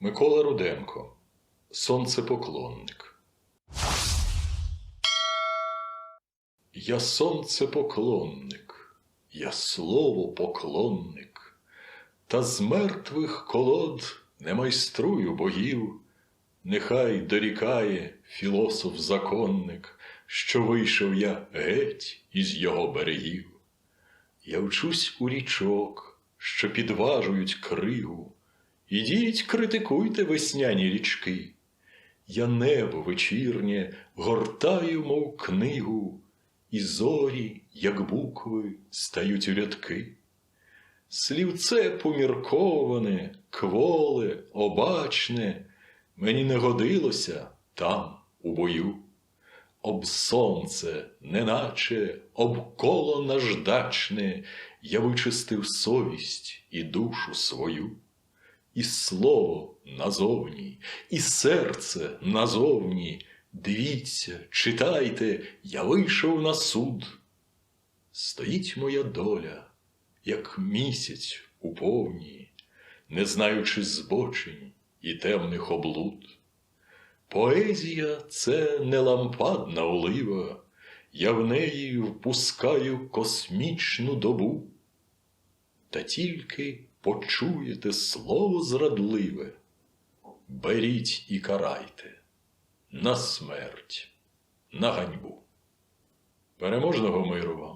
Микола Руденко Сонцепоклонник. Я сонцепоклонник, я слово поклонник, та з мертвих колод не майструю богів, нехай дорікає філософ-законник, що вийшов я геть із його берегів. Я вчусь у річок, що підважують кригу. Ідіть, критикуйте весняні річки. Я небо вечірнє гортаю, мов книгу, і зорі, як букви, стають у рядки. Слівце помірковане, кволе, обачне, мені не годилося там, у бою. Об сонце, неначе об коло наждачне, я вичистив совість і душу свою, і слово назовні, і серце назовні. Дивіться, читайте, я вийшов на суд. Стоїть моя доля, як місяць у повні, не знаючи збочень і темних облуд. Поезія це не лампадна олива, я в неї впускаю космічну добу. Та тільки почуєте слово зрадливе, беріть і карайте на смерть, на ганьбу. Переможного миру вам!